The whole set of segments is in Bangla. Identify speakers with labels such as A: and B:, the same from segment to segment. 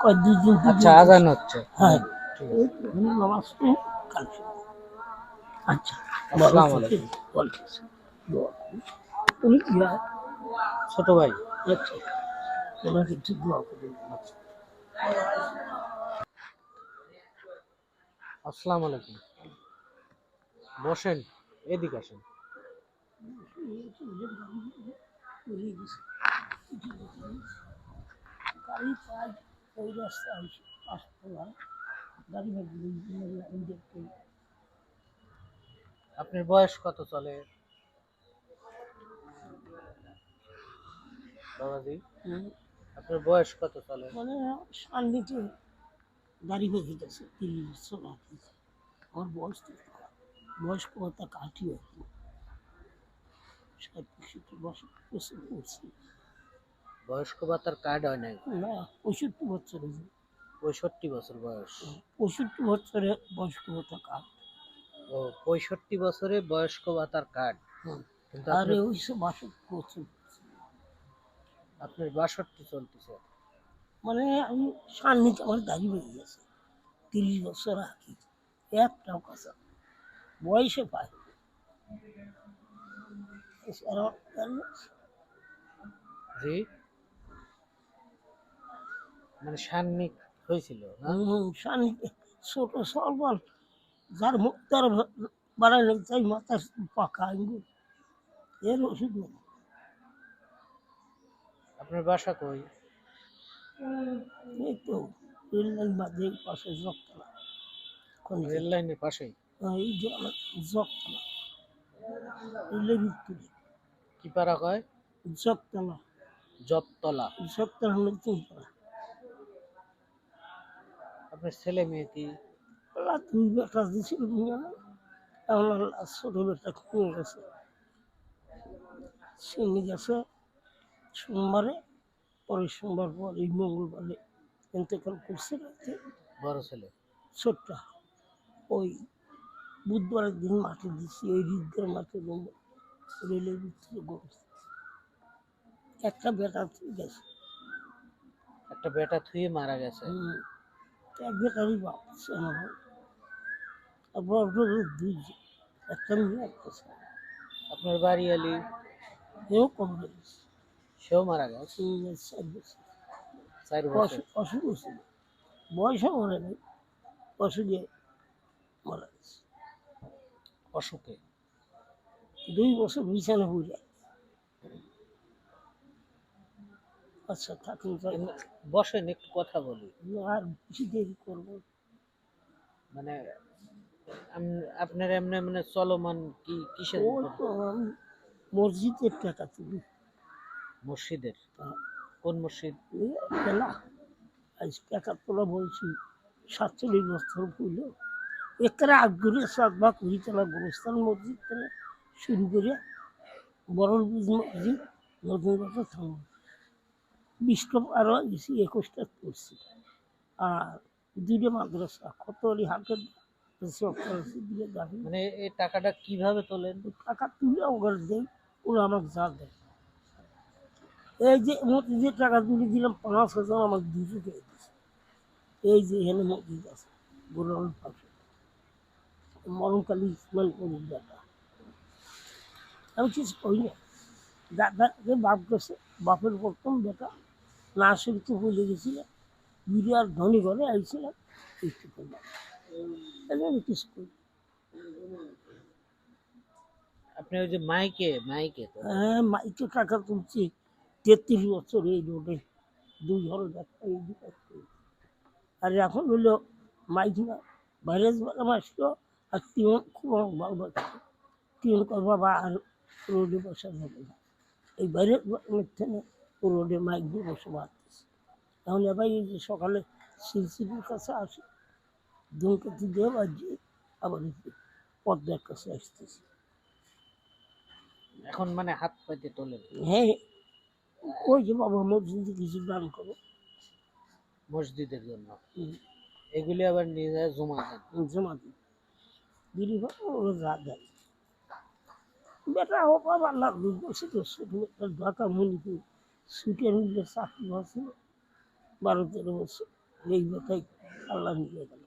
A: কয় দুই দিন
B: আচ্ছা। আজান হচ্ছে।
A: হ্যাঁ। তো, নামাজ কালকে। আচ্ছা
B: আসসালামু আলাইকুম। ছোট ভাই।
A: আচ্ছা ওনাকে একটু দোয়া করুন।
B: আসসালামু আলাইকুম। বসেন এদিকে আসেন।
A: গাড়ি পাই ওই রাস্তা আসে পাঁচতলা গাড়ি
B: আপনার বয়স কত চলে? বাবাজি আপনার বয়স কত চলে?
A: মানে সান্নিতে গাড়ি বেঁধে গেছে তিরিশ বছর আমার বয়স তো। বয়স কথা কাটি হয়নি ষাট বছর বছর
B: বয়স্ক ভাতার কার্ড হয় নাই?
A: না পঁয়ষট্টি বছর
B: পঁয়ষট্টি বছর বয়স।
A: পঁয়ষট্টি বছরে বয়স্ক ভাতা কার্ড।
B: ও পঁয়ষট্টি বছরে বয়স্ক ভাতার কার্ড। কিন্তু
A: আরে
B: আপনার-
A: বাষট্টি বছর
B: আপনার বাষট্টি চলতেছে।
A: মানে আমি সান্নিতে আমার দাড়ি বেড়ে গেছে তিরিশ বছর আগে একটাও কাঁচা বয়সে পাই
B: জি? মানে সান্নিক হয়েছিল না?
A: সান্নিতে ছোট যার মুখ তার বাড়াইলে তাই মাথার পাকা আঙ্গুল। এর ওষুধ নেই।
B: আপনার বাসা কই?
A: এই তো রেল লাইন বাদে এই পাশে জগতলা। কোন
B: রেল লাইনের পাশেই?
A: এই যে আমার রেলের উত্তরে
B: কি পাড়া কয়?
A: জগতলা।
B: জবতলা
A: জগতলা নতুন পাড়া
B: আপনার ছেলে মেয়ে কি?
A: আল্লাহ দুই বেটা না এখন আল্লাহ ছোট বেটা নিয়ে গেছে। নিয়ে গেছে সোমবারে পরের সোমবার পর মঙ্গলবারে ইন্তেকাল করছে রাতে।
B: বড় ছেলে?
A: ছোট্ট। ওই বুধবারের দিন মাঠে দিছি ওই হৃদয়ের মাঠে নেব রেলের ভিতরে গড়ছে একটা বেটা ঠিক গেছে।
B: একটা বেটা থুয়ে মারা গেছে।
A: দুই
B: আপনার বাড়ি আলি?
A: এও কম
B: সেও মারা গেছে।
A: চার বছর। অসুখ ছিল বয়সও মরে নেই অসুখে মারা গেছে
B: অসুখে?
A: দুই বছর বিছানা পড়ে। আচ্ছা থাকুন
B: বসেন একটু কথা বলি।
A: আর বেশি দেরি করব
B: মানে আপনার এমনি মানে চলমান কি কিসের
A: মসজিদের টাকা তুলি।
B: মসজিদের? কোন মসজিদ?
A: খেলা আজ টাকা তোলা বলছি সাতচল্লিশ বছর হইল। একারে আগ্রহে সাতবা কুড়িতলা গোরস্থান মসজিদ শুরু করে বড়ল মসজিদ নতুন কথা থাম বিষ্ণু আরও গেছি একুশটা করছি। আর দুইটা মাদ্রাসা কতলি হাটের গাড়ি
B: মানে এই টাকাটা কীভাবে তোলেন?
A: টাকা তুলে ওগুলো দেয় ওরা আমাকে যা দেয়। এই যে মসজিদের টাকা তুলে দিলাম পাঁচ হাজার আমাকে দুশো টাকা দিচ্ছে এই যে এখানে মসজিদ আছে গোলাম পাশে। মরমকালী ইসমাইল করির দাদা। আমি কিছু কই না। দাদাকে বাপ গেছে বাপের প্রথম বেটা। না শুনতে বলে গেছিল বিরাট ধনী ঘরে আইছিলাম একটু করলাম আমি কিছু করি।
B: আপনি ওই যে মাইকে মাইকে
A: হ্যাঁ মাইকে তুলছি তেত্রিশ বছর এই রোডে দুই ঘর এই। আর এখন হলো মাইক না ভাইরাস আসলো আর টিউন খুব ভালো বাজছে। টিউন কর বাবা আর রোডে বসা যাবে না। এই ভাইরাস বাদামের থেকে রোডে মাইক দিয়ে বসে বাড়তেছে। এখন এবার এই যে সকালে সিলসিলির কাছে আসে ধূমকেতু দিয়ে বাজিয়ে আবার পদ্মার কাছে আসতেছে।
B: এখন মানে হাত পাইতে তোলেন
A: হ্যাঁ ওই যে বাবা মসজিদে কিছু দান করো।
B: মসজিদের জন্য? এগুলি আবার নিয়ে যায় জমা দেন?
A: জমা দিদি বাবা ওরা যা দেয়। বেটা হোক আল্লাহ দুধ বসে তো ছোট একটা ঢাকা মণিপুর। সুটের মিলে চাকরি হয়েছিল বারো তেরো বছর। এই কথাই আল্লাহ নিয়ে গেল।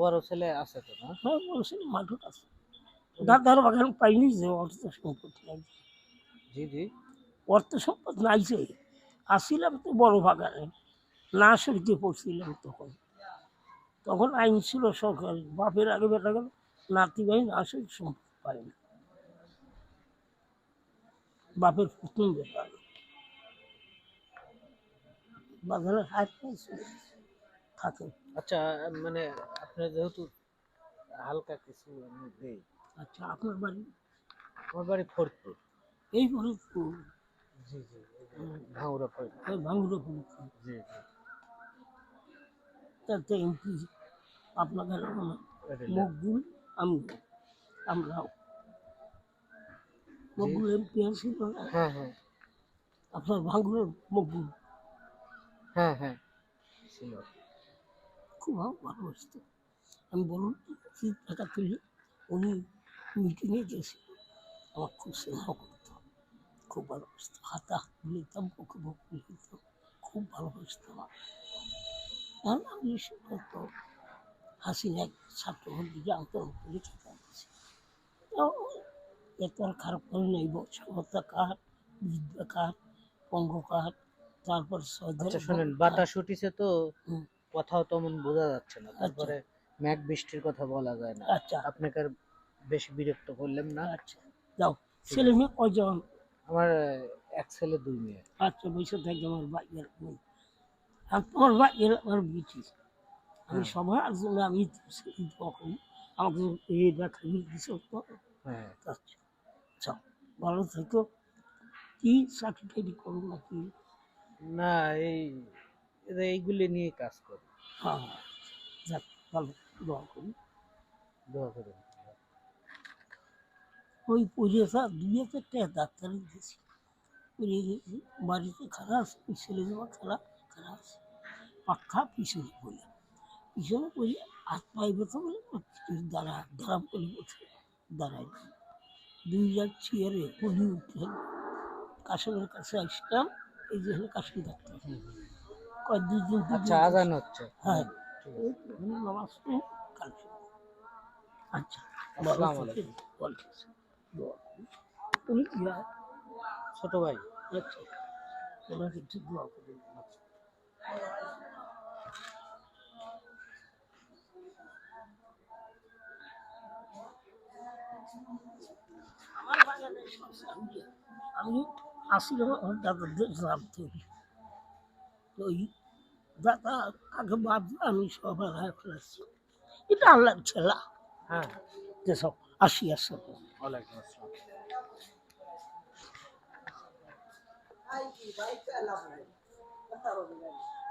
B: বড় ছেলে আছে তো না?
A: হ্যাঁ বলছি মাঠুর আছে। দাদার বাগান পাইনি যে অর্থ সম্পদ নাই।
B: জি জি।
A: অর্থ সম্পদ নাই যে আসছিলাম তো বড় বাগানে। না সরিতে পড়ছিলাম তখন। তখন আইন ছিল সরকারি বাপের আগে বেটা গেল নাতি ভাই না সরি সম্পদ পায় না বাপের প্রথম বেটা বাগানের হাত নাই চলে গেছে। থাকে
B: আচ্ছা মানে আপনার যেহেতু হালকা কিছু আমি দেই
A: আচ্ছা আপনার বাড়ি
B: আমার বাড়ি ফরিদপুর
A: এই বলে তো
B: জি জি ভাঙুরা ফরিদপুর
A: ভাঙুরে পড়েছি
B: জি জি
A: তাতে এমপি আপনাদের
B: এটা
A: মকবুল আমি আমরাও মকবুল এমপি ছিল না
B: হ্যাঁ হ্যাঁ।
A: আপনার ভাঙুরের মকবুল
B: হ্যাঁ হ্যাঁ। ছিল
A: খুব ভালোবাসত আমি বলুন কি টাকা তুলি উনি মিটিংয়ে গেছিল আমার খুব স্নেহ করত। খুব ভালোবাসত হাতা নিতাম বুকে বুকে নিতাম খুব ভালোবাসত আমার। আর আমি সেটা তো হাসিনা ছাত্রদের দিকে আন্দোলন করে খেতে আর খারাপ করে নেই বয়স্ক ভাতা কার্ড বৃদ্ধা কার্ড পঙ্গ কার্ড তারপর
B: আচ্ছা শুনেন বাতাস উঠিছে তো কথাও তেমন বোঝা যাচ্ছে না তারপরে মেঘ বৃষ্টির কথা বলা যায় না।
A: আচ্ছা।
B: আপনাকে আর বেশি বিরক্ত করলাম না।
A: আচ্ছা যাও। ছেলে মেয়ে কয়জন?
B: আমার এক ছেলে দুই মেয়ে।
A: আচ্ছা বসে থাকি আমার বাইয়ের বোন আর তোমার বাইয়ের আমার বিটি আমি
B: হ্যাঁ।
A: সবার জন্য আমি আমাকে খাইয়ে দিছ তো
B: হ্যাঁ।
A: আচ্ছা। আচ্ছা ভালো থেকো। কি চাকরি টাকরি করো নাকি?
B: না এই এইগুলি নিয়ে কাজ করি।
A: হ্যাঁ যাক ভালো দোয়া করি।
B: দোয়া করুন
A: ওই পরিয়েছা দুই হাজার টাকা ডাক্তারে দিয়েছি। পড়ে গেছি বাড়িতে খারাপ আছে ওই ছেলে যাওয়া খারাপ খারাপ আছে। পাখা পিছনে পড়ে। পিছনে পড়ে হাত পাইবে তো বলে দাঁড়া করে বসে দাঁড়াই দুই হাজার চেয়ারে কবি উঠলেন কাশেমের কাছে আসলাম এই যে হলো কাশি ডাক্তার কয়েক দুই দিন
B: আচ্ছা, হচ্ছে।
A: হ্যাঁ নামাজ আচ্ছা হ্যাঁ?
B: ছোট ভাই।
A: আচ্ছা ওনাকে ঠিক দোয়া করে আমি আমি আসলে আমার দাদাদের গ্রাম থেকে। তো ওই দাদা আগে বাদ আমি সবার এটা আল্লাহর ছেলা।
B: হ্যাঁ।
A: যেসব আসি আসে।
B: ওয়ালাইকুম আসসালাম।
A: Ay, vai, vai, vai, vai,